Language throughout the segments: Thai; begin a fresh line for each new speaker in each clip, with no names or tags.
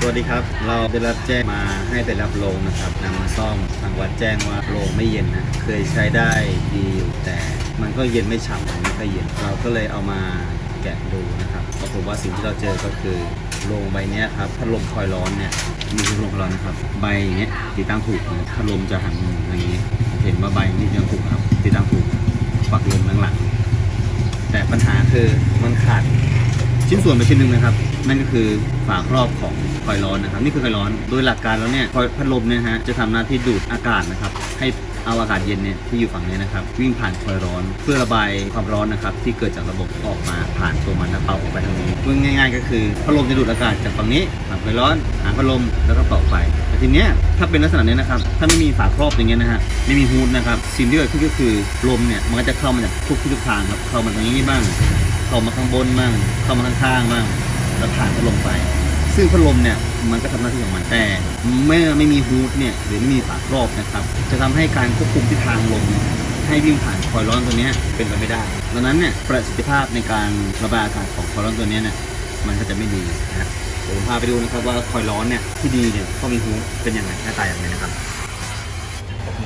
สวัสดีครับ เราได้รับแจ้งมาให้ไปรับโรงนะครับนำมาซ่อมทางวัดแจ้งว่าโรงไม่เย็นนะ เคยใช้ได้ดีอยู่แต่ มันก็เย็นไม่ฉ่ำไม่ค่อยเย็น เราก็เลยเอามาแกะดูนะครับปรากฏว่าสิ่งที่เราเจอก็คือโรงใบนี้ครับพัดลมคอยร้อนเนี่ยมีพัดลมร้อนนะครับ ใบเนี้ยติดตั้งถูกนะพัดลมจะหันอย่างนี้ เห็นว่าใบนี่ยังถูกครับติดตั้งถูกปักลมข้างหลังแต่ปัญหาคือมันขาด ชิ้นส่วนไปชิ้นหนึ่งนะครับ นั่นก็คือฝาครอบของคอยล์ร้อนนะครับ นี่คือคอยล์ร้อน โดยหลักการแล้วเนี่ยคอยล์พัดลมเนี่ยฮะจะทำหน้าที่ดูดอากาศนะครับ ให้เอาอากาศเย็นเนี่ยที่อยู่ฝั่งนี้นะครับ วิ่งผ่านคอยล์ร้อน เพื่อระบายความร้อนนะครับ ที่เกิดจากระบบออกมาผ่านตัวมันแล้วเป่าออกไปทางนี้พูดง่ายๆ ก็คือพัดลมจะดูดอากาศจากฝั่งนี้ผ่านคอยล์ร้อนหาพัดลมแล้วก็เป่าไปแต่ทีเนี้ยถ้าเป็นลักษณะนี้นะครับ ถ้าไม่มีฝาครอบอย่างเงี้ยนะฮะไม่มีฮูดนะครับสิ่งที่เกิดขึ้นก็คือลมเนี่ยมันก็จะเข้ามาจากทุกทิศทุกทางครับเข้ามาตรงนี้บ้าง เข้ามาข้างบนบ้างเข้ามาข้างๆบ้างแล้วผ่านพัดลมไป ซึ่งพัดลมเนี่ยมันก็ทำหน้าที่ของมันแต่เมื่อไม่มีฮูดเนี่ยหรือไม่มีฝาครอบนะครับ จะทำให้การควบคุมทิศทางลมให้วิ่งผ่านคอยล์ร้อนตัวนี้เป็นไปไม่ได้ ดังนั้นเนี่ยประสิทธิภาพในการระบายอากาศของคอยล์ร้อนตัวนี้เนี่ยมันก็จะไม่ดีนะครับผมพาไปดูนะครับว่าคอยล์ร้อนเนี่ยที่ดีเนี่ยเขามีฮูดเป็นยังไงหน้าตาอย่างไรนะครับ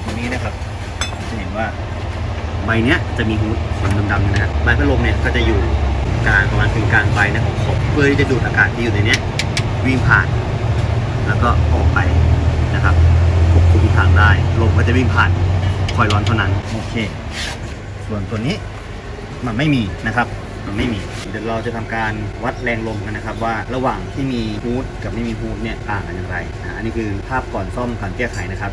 ตรงนี้นะครับจะเห็นว่า ใบเนี้ยจะมีฮูดสีดำๆนะฮะใบพัดลมเนี่ยก็จะอยู่กลางประมาณถึงกลางใบนะของขบเพื่อที่จะดูดอากาศที่อยู่ในเนี้ยวิ่งผ่าน แล้วก็ออกไปนะครับควบคุมทิศทางได้ลมก็จะวิ่งผ่านคอยร้อนเท่านั้นโอเค ส่วนตัวนี้มันไม่มีนะครับ มันไม่มี เดี๋ยวเราจะทำการวัดแรงลมกันนะครับ ว่าระหว่างที่มีฮูดกับไม่มีฮูดเนี่ยต่างกันอย่างไรนะอันนี้คือภาพก่อนซ่อมการแก้ไขนะครับ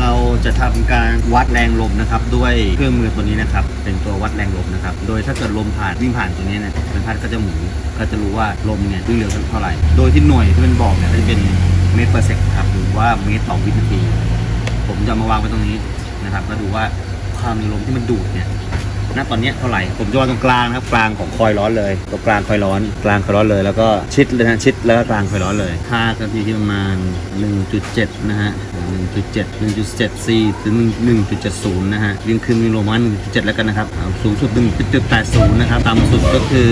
เราจะทำการวัดแรงลมนะครับ ด้วยเครื่องมือตัวนี้นะครับ เป็นตัววัดแรงลมนะครับ โดยถ้าเกิดลมผ่านวิ่งผ่านตัวนี้เนี่ยเป็นพัดก็จะหมุนก็จะรู้ว่าลมเนี่ยวิ่งเร็วเท่าไหร่ โดยที่หน่วยที่มันบอกเนี่ยก็จะเป็นเมตรเปอร์เซกครับหรือว่าเมตรต่อวินาที ผมจะมาวางไว้ตรงนี้นะครับ ก็ดูว่าความเร็วลมที่มันดูดเนี่ย ณตอนนี้เท่าไหร่ ผมจะวางตรงกลางนะครับกลางของคอยร้อนเลยตรงกลางคอยร้อน กลางคอยร้อนเลย แล้วก็ชิดเลยนะชิดแล้วก็กลางคอยร้อนเลย ค่ากันที่ที่ประมาณ 1.7 นะฮะ 1.7 1.74ถึง1.70 นะฮะวิ่งขึ้นวิ่งลงมา1.7 แล้วกันนะครับ สูงสุด1.80 นะครับ ต่ำสุดก็คือ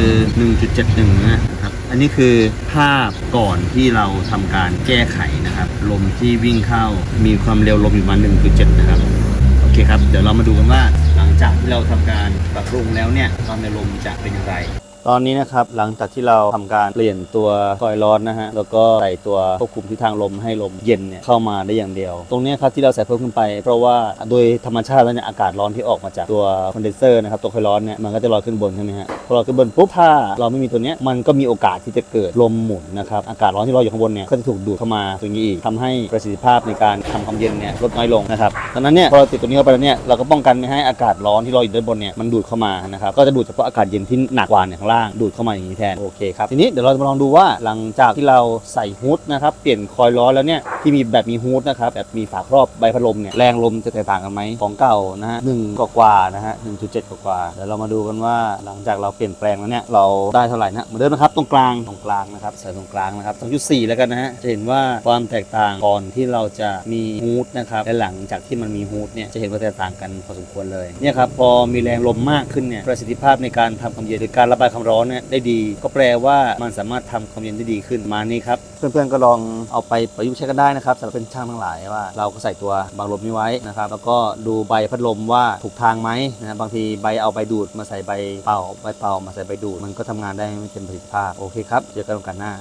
1.71 นะครับอันนี้คือภาพก่อนที่เราทำการแก้ไขนะครับ ลมที่วิ่งเข้ามีความเร็วลมอยู่ประมาณ1.7 นะครับ โอเคครับ เดี๋ยวเรามาดูกันว่า เราทำการปรับปรุงแล้วเนี่ยความในลมจะเป็นอย่างไร ตอนนี้นะครับหลังจากที่เราทำการเปลี่ยนตัวคอยล์ร้อนนะฮะแล้วก็ใส่ตัวควบคุมทิศทางลมให้ลมเย็นเนี่ยเข้ามาได้อย่างเดียว ตรงนี้ครับที่เราใส่เพิ่มขึ้นไป เพราะว่าโดยธรรมชาติแล้วเนี่ยอากาศร้อนที่ออกมาจากตัวคอนเดนเซอร์นะครับตัวคอยล์ร้อนเนี่ยมันก็จะลอยขึ้นบนใช่ไหมฮะพอลอยขึ้นบนปุ๊บถ้าเราไม่มีตัวเนี้ยมันก็มีโอกาสที่จะเกิดลมหมุนนะครับอากาศร้อนที่ลอยอยู่ข้างบนเนี่ยก็จะถูกดูดเข้ามาตรงนี้อีกทำให้ประสิทธิภาพในการทำความเย็นเนี่ยลดน้อยลงนะครับดังนั้นเนี่ยพอเราติดตัวนี้เข้าไปแล้วเนี่ยเราก็ป้องกันไม่ให้อากาศร้อนที่ลอยอยู่ด้านบนเนี่ยมันดูดเข้ามานะครับก็จะดูดเฉพาะอากาศเย็นที่หนักกว่าเนี่ยข้างล่างดูดเข้ามาอย่างนี้แทนโอเคครับทีนี้เดี๋ยวเราจะมาลองดูว่าหลังจากที่เราใส่ฮูดนะครับเปลี่ยนคอยล์ร้อนแล้วเนี่ยที่มีแบบมีฮูดนะครับแบบมีฝาครอบใบพัดลมเนี่ยแรงลมจะแตกต่างกันไหมของเก่านะฮะหนึ่งกว่าๆนะฮะหนึ่งจุดเจ็ดกว่าๆเดี๋ยวเรามาดูกันว่าหลังจากเราเปลี่ยนแปลงแล้วเนี่ยเราได้เท่าไหร่นะเหมือนเดิมนะครับตรงกลางตรงกลางนะครับใส่ตรงกลางนะครับตรงจุดสี่แล้วกันนะฮะจะเห็นว่าความแตกต่างก่อนที่เราจะมีฮูดนะครับและหลังจากที่มันมีฮูดเนี่ยจะเห็นว่าแตกต่างกันพอสมควรเลยเนี่ยครับพอมีแรงลมมากขึ้นเนี่ยประสิทธิภาพในการทำความเย็นหรือการระบายความร้อนเนี่ยได้ดี ก็แปลว่ามันสามารถทำความเย็นได้ดีขึ้นมานี่ครับเพื่อนๆก็ลองเอาไปประยุกต์ใช้กันได้นะครับสำหรับเป็นช่างทั้งหลายว่า เราก็ใส่ตัวบางลมนี้ไว้นะครับแล้วก็ดูใบพัดลมว่าถูกทางไหมนะบางทีใบเอาใบดูดมาใส่ใบเป่าใบเป่ามาใส่ใบดูดมันก็ทำงานได้ไม่เต็มประสิทธิภาพโอเคครับเจอกันโอกาสหน้า